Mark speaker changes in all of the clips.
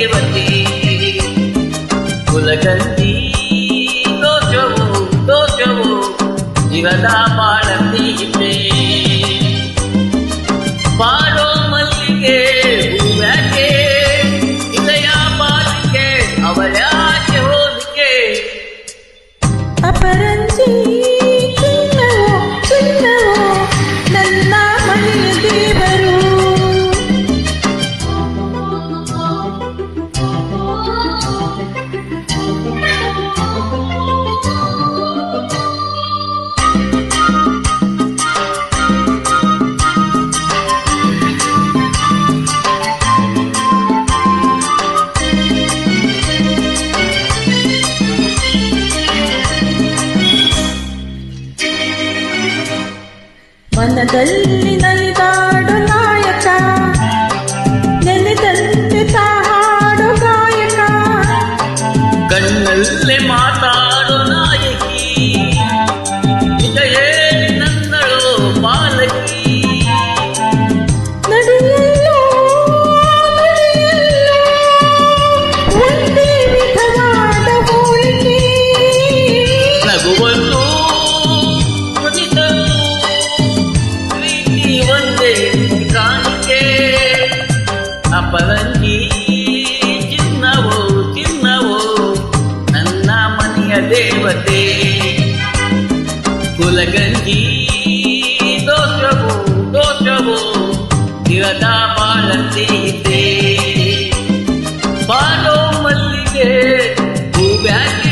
Speaker 1: ದೇವತೆ ಕುಲಗಂಡಿ ದೋಷವು ದೋಷವು ಶಿವದಾಮ ಮನದಲ್ಲಿ ನಲಿದಾಡು ನಾಯಕ. ನೆನೆದಂತೆ ತಾಡು ಗಾಯಕ.
Speaker 2: ಕಣ್ಣಲ್ಲೇ ಮಾತಾಡೋ ಅಪರಂಜಿ ಚಿನ್ನವೋ ಚಿನ್ನವೋ ನನ್ನ ಮನೆಯ ದೇವತೆ. ಕುಲಗಂಜಿ ದೋಷವೋ ದೋಷವೋ ಗಿರದ ಬಾಳಂತೆ ಬಾಡೋ ಮಲ್ಲಿಗೆ ಹೂವ್ಯಾಕೆ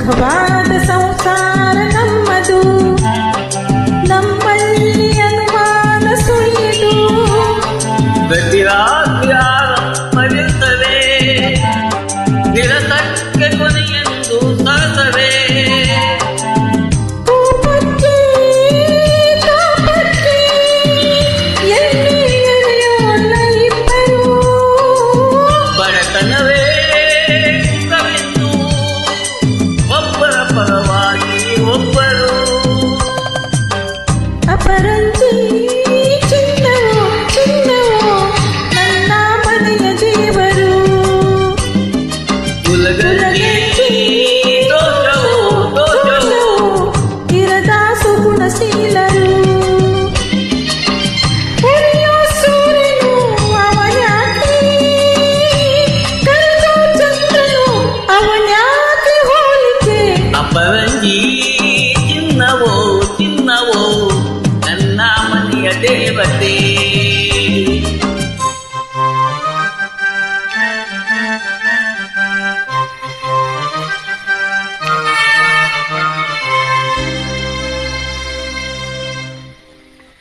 Speaker 1: ಸುಖವಾದ ಸಂಸಾರ ನಮ್ಮದು தேவதே